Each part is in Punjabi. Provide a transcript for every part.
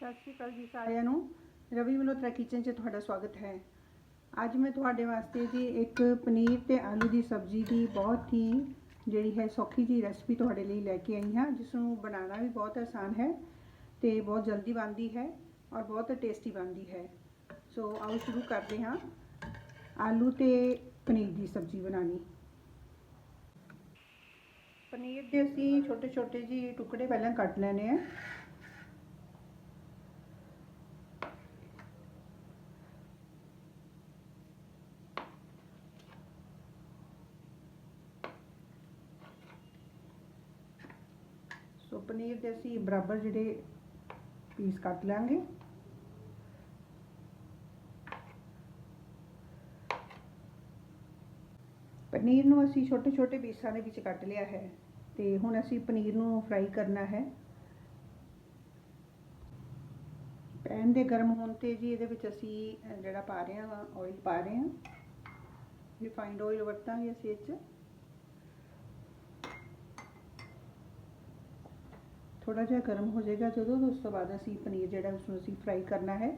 ਸਤਿ ਸ਼੍ਰੀ ਅਕਾਲ ਜੀ ਸਾਰਿਆਂ ਨੂੰ। ਰਵੀ ਮਲਹੋਤਰਾ ਕਿਚਨ 'ਚ ਤੁਹਾਡਾ ਸਵਾਗਤ ਹੈ। ਅੱਜ ਮੈਂ ਤੁਹਾਡੇ ਵਾਸਤੇ ਜੀ ਇੱਕ ਪਨੀਰ ਤੇ ਆਲੂ ਦੀ ਸਬਜ਼ੀ ਦੀ ਬਹੁਤ ਹੀ ਜਿਹੜੀ ਹੈ ਸੌਖੀ ਜੀ ਰੈਸਪੀ ਤੁਹਾਡੇ ਲਈ ਲੈ ਕੇ ਆਈ ਹਾਂ, ਜਿਸ ਨੂੰ ਬਣਾਉਣਾ ਵੀ ਬਹੁਤ ਆਸਾਨ ਹੈ ਤੇ ਬਹੁਤ ਜਲਦੀ ਬਣਦੀ ਹੈ ਔਰ ਬਹੁਤ ਟੇਸਟੀ ਬਣਦੀ ਹੈ। ਸੋ ਆਓ ਸ਼ੁਰੂ ਕਰਦੇ ਹਾਂ ਆਲੂ ਤੇ ਪਨੀਰ ਦੀ ਸਬਜ਼ੀ ਬਣਾਉਣੀ। ਪਨੀਰ ਦੇ ਅਸੀਂ ਛੋਟੇ ਛੋਟੇ ਜੀ ਟੁਕੜੇ ਪਹਿਲਾਂ ਕੱਟ ਲੈਣੇ ਆ ਪਨੀਰ ਦੇ ਅਸੀਂ ਬਰਾਬਰ ਜਿਹੜੇ ਪੀਸ ਕੱਟ ਲਾਂਗੇ। ਪਨੀਰ ਨੂੰ ਅਸੀਂ ਛੋਟੇ ਛੋਟੇ ਪੀਸਾਂ ਦੇ ਵਿੱਚ ਕੱਟ ਲਿਆ ਹੈ ਤੇ ਹੁਣ ਅਸੀਂ ਪਨੀਰ ਨੂੰ ਫਰਾਈ ਕਰਨਾ ਹੈ। ਪੈਨ ਦੇ ਗਰਮ ਹੋਣ ਤੇ ਜੀ ਇਹਦੇ ਵਿੱਚ ਅਸੀਂ ਜਿਹੜਾ ਪਾ ਰਹੇ ਹਾਂ ਆਇਲ ਪਾ ਰਹੇ ਹਾਂ। ਰਿਫਾਈਨਡ ਆਇਲ ਵਰਤਾਂਗੇ ਅਸੀਂ ਇਹ 'ਚ। ਥੋੜਾ ਜਿਹਾ ਗਰਮ ਹੋ ਜਾਏਗਾ, ਜਦੋਂ ਉਸ ਤੋਂ ਬਾਅਦ ਅਸੀਂ ਪਨੀਰ ਜਿਹੜਾ ਉਸ ਨੂੰ ਅਸੀਂ ਫਰਾਈ ਕਰਨਾ ਹੈ।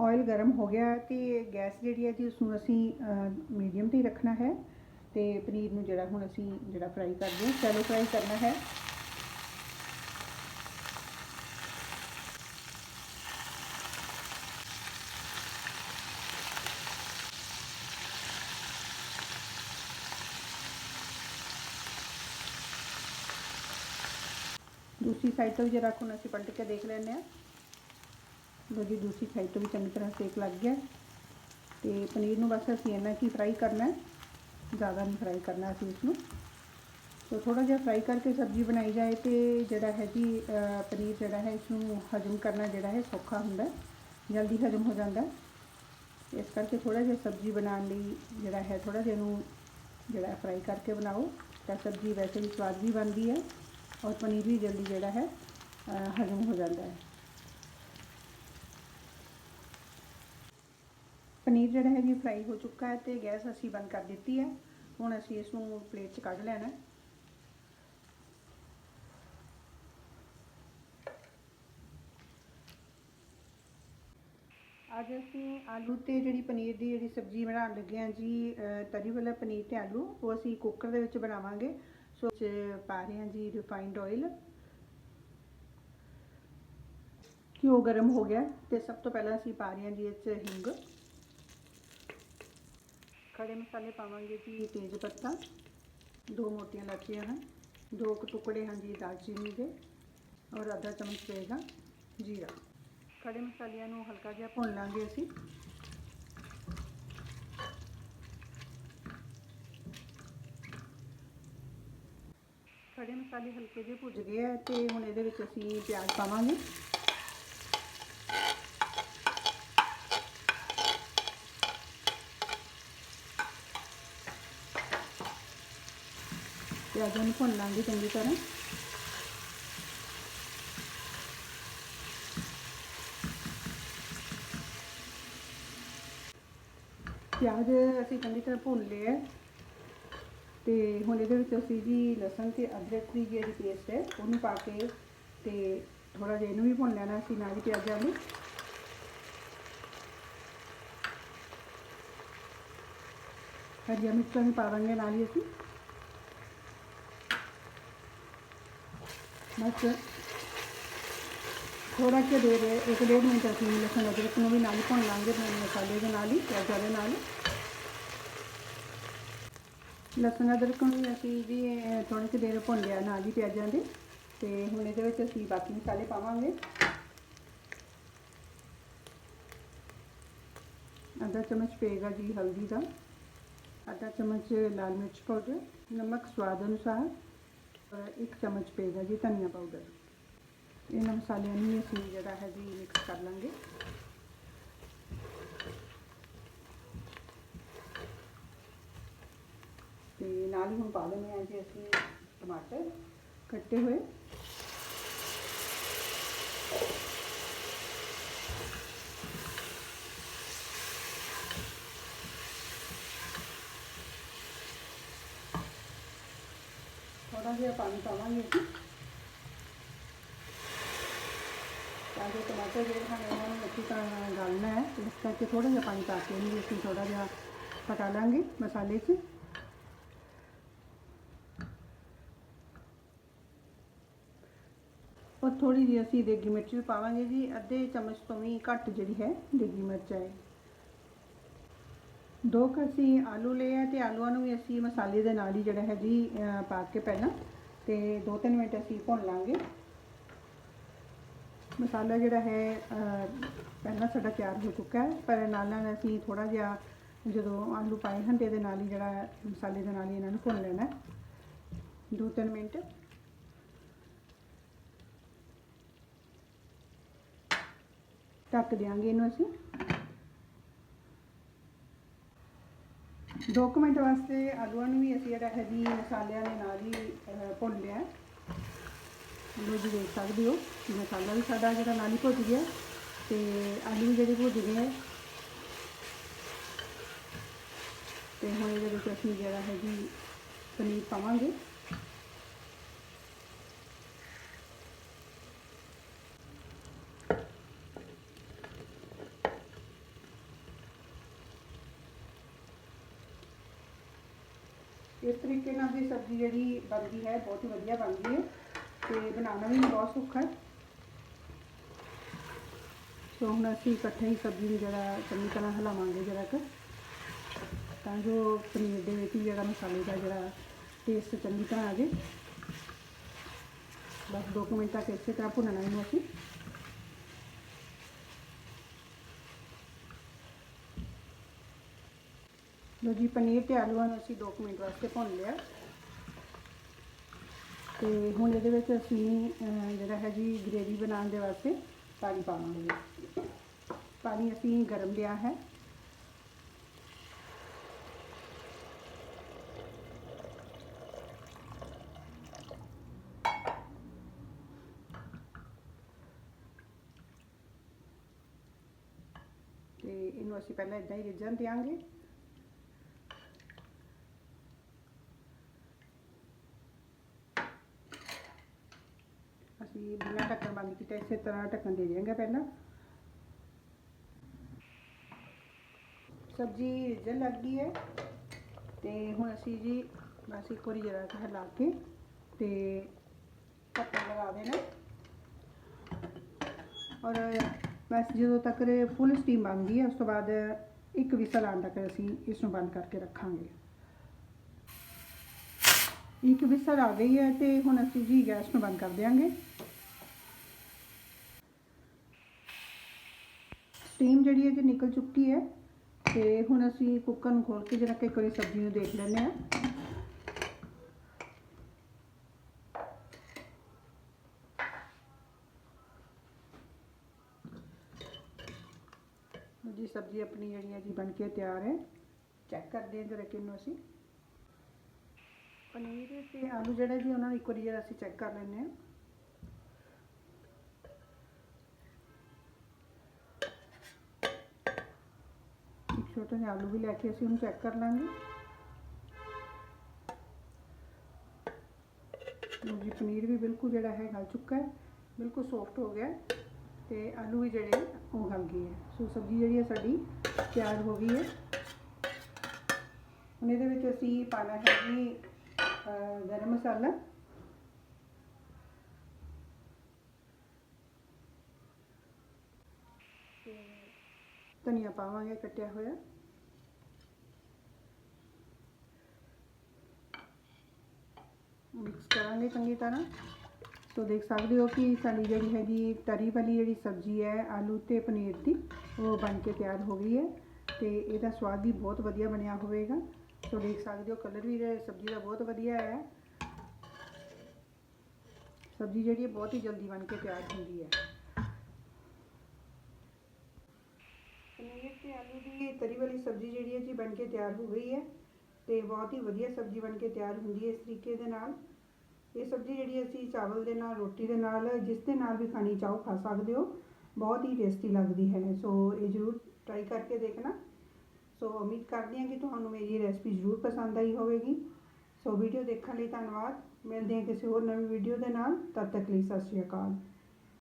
ਆਇਲ ਗਰਮ ਹੋ ਗਿਆ ਤੇ ਗੈਸ ਜਿਹੜੀ ਹੈ ਜੀ ਉਸ ਨੂੰ ਅਸੀਂ ਮੀਡੀਅਮ ਤੇ ਹੀ ਰੱਖਣਾ ਹੈ ਤੇ ਪਨੀਰ ਨੂੰ ਜਿਹੜਾ ਹੁਣ ਅਸੀਂ ਜਿਹੜਾ ਫਰਾਈ ਕਰਦੇ ਹਾਂ ਸ਼ੈਲੋ ਫਰਾਈ ਕਰਨਾ ਹੈ। ਦੂਸਰੀ ਸਾਈਡ ਤੋਂ ਵੀ ਜਰਾ ਹੁਣ ਅਸੀਂ ਪਲਟ ਕੇ ਦੇਖ ਲੈਂਦੇ ਹਾਂ। ਲੋ ਜੀ, ਦੂਸਰੀ ਸਾਈਡ ਤੋਂ ਵੀ ਚੰਗੀ ਤਰ੍ਹਾਂ ਸੇਕ ਲੱਗ ਗਿਆ। ਤੇ ਪਨੀਰ ਨੂੰ ਬਸ ਅਸੀਂ ਇਹਨਾਂ ਕੀ ਫਰਾਈ ਕਰਨਾ ਹੈ, ਜ਼ਿਆਦਾ ਨਹੀਂ ਫਰਾਈ ਕਰਨਾ ਅਸੀਂ ਇਸ ਨੂੰ ਸੋ ਥੋੜਾ ਜਿਹਾ ਫਰਾਈ ਕਰਕੇ ਸਬਜ਼ੀ ਬਣਾਈ ਜਾਏ ਤੇ ਜਿਹੜਾ ਹੈ ਜੀ ਪਨੀਰ ਜਿਹੜਾ ਹੈ ਇਸ ਨੂੰ ਹਜਮ ਕਰਨਾ ਜਿਹੜਾ ਹੈ ਸੌਖਾ ਹੁੰਦਾ ਜਲਦੀ ਹਜਮ ਹੋ ਜਾਂਦਾ ਇਸ ਕਰਕੇ ਥੋੜਾ ਜਿਹਾ ਸਬਜ਼ੀ ਬਣਾਉਣ ਲਈ ਜਿਹੜਾ ਹੈ ਥੋੜਾ ਜਿਹਾ ਇਹਨੂੰ ਜਿਹੜਾ ਫਰਾਈ ਕਰਕੇ ਬਣਾਓ ਤਾਂ ਸਬਜ਼ੀ ਵੈਸੇ ਵੀ ਸਵਾਦ ਵੀ ਬਣਦੀ ਹੈ। ਔਰ ਪਨੀਰ ਵੀ ਜਲਦੀ ਜਿਹੜਾ ਹੈ ਅ, ਹਜਮ ਹੋ ਜਾਂਦਾ ਹੈ। ਪਨੀਰ ਜਿਹੜਾ ਹੈ ਜੀ ਫਰਾਈ ਹੋ ਚੁੱਕਾ ਹੈ ਤੇ ਗੈਸ ਅਸੀਂ ਬੰਦ ਕਰ ਦਿੱਤੀ ਹੈ। ਹੁਣ ਅਸੀਂ ਇਸ ਨੂੰ ਪਲੇਟ 'ਚ ਕੱਢ ਲੈਣਾ ਅੱਜ ਅਸੀਂ ਆਲੂ ਤੇ ਜਿਹੜੀ ਪਨੀਰ ਦੀ ਜਿਹੜੀ ਸਬਜ਼ੀ ਬਣਾਉਣ ਲੱਗੇ ਹਾਂ ਜੀ ਤਰੀ ਵਾਲਾ ਪਨੀਰ ਤੇ ਆਲੂ ਉਹ ਅਸੀਂ ਕੁੱਕਰ ਦੇ ਵਿੱਚ ਬਣਾਵਾਂਗੇ। ਸੋ ਚ ਪਾ ਰਹੇ ਹਾਂ ਜੀ ਰਿਫਾਈਨਡ ਆਇਲ ਘਿਓ ਗਰਮ ਹੋ ਗਿਆ ਤੇ ਸਭ ਤੋਂ ਪਹਿਲਾਂ ਅਸੀਂ ਪਾ ਰਹੇ ਹਾਂ ਜੀ ਇਹ 'ਚ ਹਿੰਗ। ਖੜੇ ਮਸਾਲੇ ਪਾਵਾਂਗੇ ਜੀ ਤੇਜ਼ ਪੱਤਾ। ਦੋ ਮੋਟੀਆਂ ਲਾਚੀਆਂ ਹਨ, ਦੋ ਕੁ ਟੁਕੜੇ ਹਨ ਜੀ ਦਾਲਚੀਨੀ ਦੇ ਔਰ ਅੱਧਾ ਚਮਚ ਪਏਗਾ ਜੀਰਾ। ਖੜੇ ਮਸਾਲਿਆਂ ਨੂੰ ਹਲਕਾ ਜਿਹਾ ਭੁੰਨ ਲਾਂਗੇ ਅਸੀਂ। ਖੜੇ ਮਸਾਲੇ ਹਲਕੇ ਜਿਹੇ ਭੁੱਜ ਗਏ ਆ ਤੇ ਹੁਣ ਇਹਦੇ ਵਿੱਚ ਅਸੀਂ ਪਿਆਜ਼ ਪਾਵਾਂਗੇ। ਪਿਆਜ਼ਾਂ ਨੂੰ ਭੁੰਨ ਲਾਂਗੇ ਚੰਗੀ ਤਰ੍ਹਾਂ। ਪਿਆਜ਼ ਅਸੀਂ ਚੰਗੀ ਤਰ੍ਹਾਂ ਭੁੰਨ ਲਏ ਤੇ ਹੁਣ ਇਹਦੇ ਵਿੱਚ ਅਸੀਂ ਜੀ ਲਸਣ ਤੇ ਅਦਰਕ ਦੀ ਜਿਹੜੀ ਪੇਸਟ ਹੈ, ਉਹਨੂੰ ਪਾ ਕੇ ਤੇ ਥੋੜਾ ਜਿਹਾ ਇਹਨੂੰ ਵੀ ਭੁੰਨ ਲੈਣਾ ਅਸੀਂ ਨਾਲ ਹੀ ਪਿਆਜ਼ਾਂ ਨੂੰ। ਹਰੀਆਂ ਮਿਰਚਾਂ ਵੀ ਪਾਵਾਂਗੇ ਨਾਲ ਹੀ ਅਸੀਂ। ਬਸ। ਥੋੜਾ ਜਿਹਾ ਦੇ ਦੇ, ਇੱਕ ਡੇਢ ਮਿੰਟ ਅਸੀਂ ਲਸਣ ਅਦਰਕ ਨੂੰ ਵੀ ਨਾਲ ਹੀ ਭੁੰਨ ਲਾਂਗੇ, ਮਸਾਲੇ ਦੇ ਨਾਲ ਹੀ, ਪਿਆਜ਼ਾਂ ਦੇ ਨਾਲ ਹੀ। ਲਸਣ ਅਦਰਕ ਨੂੰ ਵੀ ਅਸੀਂ ਜੀ ਥੋੜੀ ਜਿਹੀ ਦੇਰ ਭੁੰਨ ਲਿਆ ਨਾਲ ਹੀ ਪਿਆਜ਼ਾਂ ਦੇ। ਤੇ ਹੁਣ ਇਹਦੇ ਵਿੱਚ ਅਸੀਂ ਬਾਕੀ ਮਸਾਲੇ ਪਾਵਾਂਗੇ। ਅੱਧਾ ਚਮਚ ਪਏਗਾ ਜੀ ਹਲਦੀ ਦਾ। ਅੱਧਾ ਚਮਚ ਲਾਲ ਮਿਰਚ ਪਾਊਡਰ। ਨਮਕ ਸਵਾਦ ਅਨੁਸਾਰ। ਔਰ ਇੱਕ ਚਮਚ ਪਏਗਾ ਜੀ ਧਨੀਆ ਪਾਊਡਰ। ਇਹਨਾਂ ਮਸਾਲਿਆਂ ਨੂੰ ਅਸੀਂ ਜਿਹੜਾ ਹੈ ਜੀ ਮਿਕਸ ਕਰ ਲਾਂਗੇ। ਤੇ ਨਾਲ ਹੀ ਹੁਣ ਪਾ ਲੈਂਦੇ ਹਾਂ ਜੀ ਅਸੀਂ ਟਮਾਟਰ ਕੱਟੇ ਹੋਏ। ਥੋੜਾ ਜਿਹਾ ਪਾਣੀ ਪਾਵਾਂਗੇ ਅਸੀਂ। ਤਾਂ ਜੋ ਟਮਾਟਰ ਜਿਹੜੇ ਹਨ ਇਹਨਾਂ ਨੂੰ ਅੱਛੀ ਤਰ੍ਹਾਂ ਗਲਣਾ ਹੈ। ਇਸ ਕਰਕੇ ਥੋੜਾ ਜਿਹਾ ਪਾਣੀ ਪਾ ਕੇ ਇਹਨੂੰ ਅਸੀਂ ਥੋੜਾ ਜਿਹਾ ਪਕਾ ਲਾਂਗੇ ਮਸਾਲੇ 'ਚ ਔਰ ਥੋੜੀ ਜਿਹੀ ਅਸੀਂ ਦੇਗੀ ਮਿਰਚ ਵੀ ਪਾਵਾਂਗੇ ਜੀ, ਅੱਧੇ ਚਮਚ ਤੋਂ ਵੀ ਘੱਟ ਜਿਹੜੀ ਹੈ ਦੇਗੀ ਮਿਰਚ ਹੈ। ਦੋ ਕੁ ਅਸੀਂ ਆਲੂ ਲਏ ਆ ਤੇ ਆਲੂਆਂ ਨੂੰ ਵੀ ਅਸੀਂ ਮਸਾਲੇ ਦੇ ਨਾਲ ਹੀ ਜਿਹੜਾ ਹੈ ਜੀ ਪਾ ਕੇ ਪਹਿਲਾਂ ਤੇ 2-3 ਮਿੰਟ ਅਸੀਂ ਭੁੰਨ ਲਾਂਗੇ। ਮਸਾਲਾ ਜਿਹੜਾ ਹੈ ਪਹਿਲਾਂ ਸਾਡਾ ਤਿਆਰ ਹੋ ਚੁੱਕਾ ਹੈ, ਪਰ ਨਾਲ ਨਾਲ ਅਸੀਂ ਥੋੜਾ ਜਿਹਾ ਜਦੋਂ ਆਲੂ ਪਾਏ ਹਨ ਤੇ ਇਹਦੇ ਨਾਲ ਹੀ ਜਿਹੜਾ ਮਸਾਲੇ ਦੇ ਨਾਲ ਹੀ ਇਹਨਾਂ ਨੂੰ ਭੁੰਨ ਲੈਣਾ ਹੈ। 2-3 ਮਿੰਟ। ਢੱਕ ਦਿਆਂਗੇ ਇਹਨੂੰ ਅਸੀਂ ਦੋ ਕੁ ਮਿੰਟ ਵਾਸਤੇ ਆਲੂਆਂ ਨੂੰ ਵੀ ਅਸੀਂ ਜਿਹੜਾ ਹੈ ਜੀ ਮਸਾਲਿਆਂ ਦੇ ਨਾਲ ਹੀ ਭੁੰਨ ਲਿਆ ਹੈ। ਜੀ, ਦੇਖ ਸਕਦੇ ਹੋ ਮਸਾਲਾ ਵੀ ਸਾਡਾ ਜਿਹੜਾ ਨਾਲ ਹੀ ਭੁੱਜ ਗਿਆ ਤੇ ਆਲੂ ਵੀ ਜਿਹੜੇ ਭੁੱਜ ਗਏ ਹੈ। ਤੇ ਹੁਣ ਇਹਦੇ ਵਿੱਚ ਅਸੀਂ ਜਿਹੜਾ ਹੈ ਜੀ ਪਨੀਰ ਪਾਵਾਂਗੇ ਇਸ ਤਰੀਕੇ ਨਾਲ ਦੀ ਸਬਜ਼ੀ ਜਿਹੜੀ ਬਣਦੀ ਹੈ, ਬਹੁਤ ਹੀ ਵਧੀਆ ਬਣਦੀ ਹੈ ਤੇ ਬਣਾਉਣਾ ਵੀ ਬਹੁਤ ਸੌਖਾ ਹੈ। ਸੋ ਹੁਣ ਅਸੀਂ ਇਕੱਠੇ ਹੀ ਸਬਜ਼ੀ ਨੂੰ ਜਿਹੜਾ ਚੰਗੀ ਤਰ੍ਹਾਂ ਹਿਲਾਵਾਂਗੇ ਜਰਾ ਕੁ, ਤਾਂ ਜੋ ਪਨੀਰ ਦੇ ਵਿੱਚ ਹੀ ਜਿਹੜਾ ਮਸਾਲੇ ਦਾ ਜਿਹੜਾ ਟੇਸਟ ਚੰਗੀ ਤਰ੍ਹਾਂ ਆ ਜਾਵੇ ਬਸ ਦੋ ਕੁ ਮਿੰਟ ਤੱਕ ਇਸੇ ਤਰ੍ਹਾਂ ਭੁੰਨਣਾ ਇਹਨੂੰ ਅਸੀਂ। ਲੋ ਜੀ ਪਨੀਰ ਤੇ ਆਲੂਆਂ ਨੂੰ ਅਸੀਂ 2 ਮਿੰਟ ਵਾਸਤੇ ਭੁੰਨ ਲਿਆ। ਤੇ ਹੁਣ ਇਹਦੇ ਵਿੱਚ ਅਸੀਂ ਅਹ, ਜਿਹੜਾ ਹੈ ਜੀ ਗ੍ਰੇਵੀ ਬਣਾਉਣ ਦੇ ਵਾਸਤੇ ਪਾਣੀ ਪਾਵਾਂਗੇ। ਪਾਣੀ ਅਸੀਂ ਗਰਮ ਲਿਆ ਹੈ। ਤੇ ਇਹਨੂੰ ਅਸੀਂ ਪਹਿਲਾਂ ਇਦਾਂ ਹੀ ਰਿੱਝਣ ਦਿਆਂਗੇ ਅਸੀਂ ਬਿਨਾਂ ਢੱਕਣ ਇਸੇ ਤਰ੍ਹਾਂ ਢੱਕਣ ਦੇ ਦਿਆਂਗੇ ਪਹਿਲਾਂ। ਸਬਜ਼ੀ ਰਿੱਝਣ ਲੱਗ ਗਈ ਹੈ, ਤੇ ਹੁਣ ਅਸੀਂ ਜੀ ਬਸ ਇੱਕ ਵਾਰੀ ਜਰਾ ਕੁ ਹਿਲਾ ਕੇ ਤੇ ਢੱਕਣ ਲਗਾ ਦੇਣਾ। ਔਰ ਬਸ ਜਦੋਂ ਤੱਕ ਫੁੱਲ ਸਟੀਮ ਬਣਦੀ ਹੈ, ਉਸ ਤੋਂ ਬਾਅਦ ਇੱਕ ਵਿਸਲ ਆਉਣ ਤੱਕ ਅਸੀਂ ਇਸ ਨੂੰ ਬੰਦ ਕਰਕੇ ਰੱਖਾਂਗੇ। ਇੱਕ ਵਿਸਲ ਆ ਗਈ ਹੈ ਤੇ ਹੁਣ ਅਸੀਂ ਜੀ ਗੈਸ ਨੂੰ ਬੰਦ ਕਰ ਦਿਆਂਗੇ। ਸਟੀਮ ਜਿਹੜੀ ਹੈ ਜੀ ਨਿਕਲ ਚੁੱਕੀ ਹੈ, ਤੇ ਹੁਣ ਅਸੀਂ ਕੁੱਕਰ ਨੂੰ ਖੋਲ ਕੇ ਜਰਾ ਕਿ ਇੱਕ ਵਾਰੀ ਸਬਜ਼ੀ ਨੂੰ ਦੇਖ ਲੈਂਦੇ ਹਾਂ। ਲਓ ਜੀ, ਸਬਜ਼ੀ ਆਪਣੀ ਜਿਹੜੀ ਹੈ ਜੀ ਬਣ ਕੇ ਤਿਆਰ ਹੈ। ਚੈੱਕ ਕਰਦੇ ਹਾਂ ਜਰਾ ਕਿ ਇਹਨੂੰ ਅਸੀਂ। ਪਨੀਰ ਤੇ ਆਲੂ ਜਿਹੜੇ ਜੀ, ਉਹਨਾਂ ਨੂੰ ਇੱਕ ਵਾਰੀ ਜਰਾ ਅਸੀਂ ਚੈੱਕ ਕਰ ਲੈਂਦੇ ਹਾਂ। ਛੋਟਾ ਜਿਹਾ ਆਲੂ ਵੀ ਲੈ ਕੇ ਅਸੀਂ ਉਹਨੂੰ ਚੈੱਕ ਕਰ ਲਾਂਗੇ। ਲਓ ਜੀ, ਪਨੀਰ ਵੀ ਬਿਲਕੁਲ ਜਿਹੜਾ ਹੈ ਗਲ ਚੁੱਕਾ ਹੈ, ਬਿਲਕੁਲ ਸੌਫਟ ਹੋ ਗਿਆ ਹੈ ਤੇ ਆਲੂ ਵੀ ਜਿਹੜੇ ਉਹ ਗਲ ਗਏ ਹੈ। ਸੋ ਸਬਜ਼ੀ ਜਿਹੜੀ ਹੈ ਸਾਡੀ ਤਿਆਰ ਹੋ ਗਈ ਹੈ। ਹੁਣ ਇਹਦੇ ਵਿੱਚ ਅਸੀਂ ਪਾਣਾ ਹੈ ਜੀ ਗਰਮ ਮਸਾਲਾ ਤੇ ਧਨੀਆ ਪਾਵਾਂਗੇ ਕੱਟਿਆ ਹੋਇਆ। ਮਿਕਸ ਕਰਾਂਗੇ ਚੰਗੀ ਤਰ੍ਹਾਂ। ਸੋ ਦੇਖ ਸਕਦੇ ਹੋ ਕਿ ਸਾਡੀ ਜਿਹੜੀ ਹੈਗੀ ਤਰੀ ਵਾਲੀ ਜਿਹੜੀ ਸਬਜ਼ੀ ਹੈ, ਆਲੂ ਤੇ ਪਨੀਰ ਦੀ, ਉਹ ਬਣ ਕੇ ਤਿਆਰ ਹੋ ਗਈ ਹੈ ਤੇ ਇਹਦਾ ਸਵਾਦ ਵੀ ਬਹੁਤ ਵਧੀਆ ਬਣਿਆ ਹੋਵੇਗਾ। ਸੋ ਦੇਖ ਸਕਦੇ ਹੋ ਕਲਰ ਵੀ ਇਹ ਸਬਜ਼ੀ ਦਾ ਬਹੁਤ ਵਧੀਆ ਹੈ। ਸਬਜ਼ੀ ਜਿਹੜੀ ਹੈ ਬਹੁਤ ਹੀ ਜਲਦੀ ਬਣ ਕੇ ਤਿਆਰ ਹੁੰਦੀ ਹੈ। ਪਨੀਰ ਤੇ ਆਲੂ ਦੀ ਤਰੀ ਵਾਲੀ ਸਬਜ਼ੀ ਜਿਹੜੀ ਹੈ ਜੀ ਬਣ ਕੇ ਤਿਆਰ ਹੋ ਗਈ ਹੈ ਤੇ ਬਹੁਤ ਹੀ ਵਧੀਆ ਸਬਜ਼ੀ ਬਣ ਕੇ ਤਿਆਰ ਹੁੰਦੀ ਹੈ ਇਸ ਤਰੀਕੇ ਦੇ ਨਾਲ। ਇਹ ਸਬਜ਼ੀ ਜਿਹੜੀ ਅਸੀਂ ਚਾਵਲ ਦੇ ਨਾਲ, ਰੋਟੀ ਦੇ ਨਾਲ, ਜਿਸ ਦੇ ਨਾਲ ਵੀ ਖਾਣੀ ਚਾਹੋ ਖਾ ਸਕਦੇ ਹੋ। ਬਹੁਤ ਹੀ ਟੇਸਟੀ ਲੱਗਦੀ ਹੈ। ਸੋ ਇਹ ਜ਼ਰੂਰ ਟਰਾਈ ਕਰਕੇ ਦੇਖਣਾ। ਸੋ ਉਮੀਦ ਕਰਦੀ ਹਾਂ ਕਿ ਤੁਹਾਨੂੰ ਮੇਰੀ ਰੈਸਪੀ ਜ਼ਰੂਰ ਪਸੰਦ ਆਈ ਹੋਵੇਗੀ। ਸੋ ਵੀਡੀਓ ਦੇਖਣ ਲਈ ਧੰਨਵਾਦ। ਮਿਲਦੇ ਹਾਂ ਕਿਸੇ ਹੋਰ ਨਵੀਂ ਵੀਡੀਓ ਦੇ ਨਾਲ। ਤਦ ਤੱਕ ਲਈ ਸਤਿ ਸ਼੍ਰੀ ਅਕਾਲ।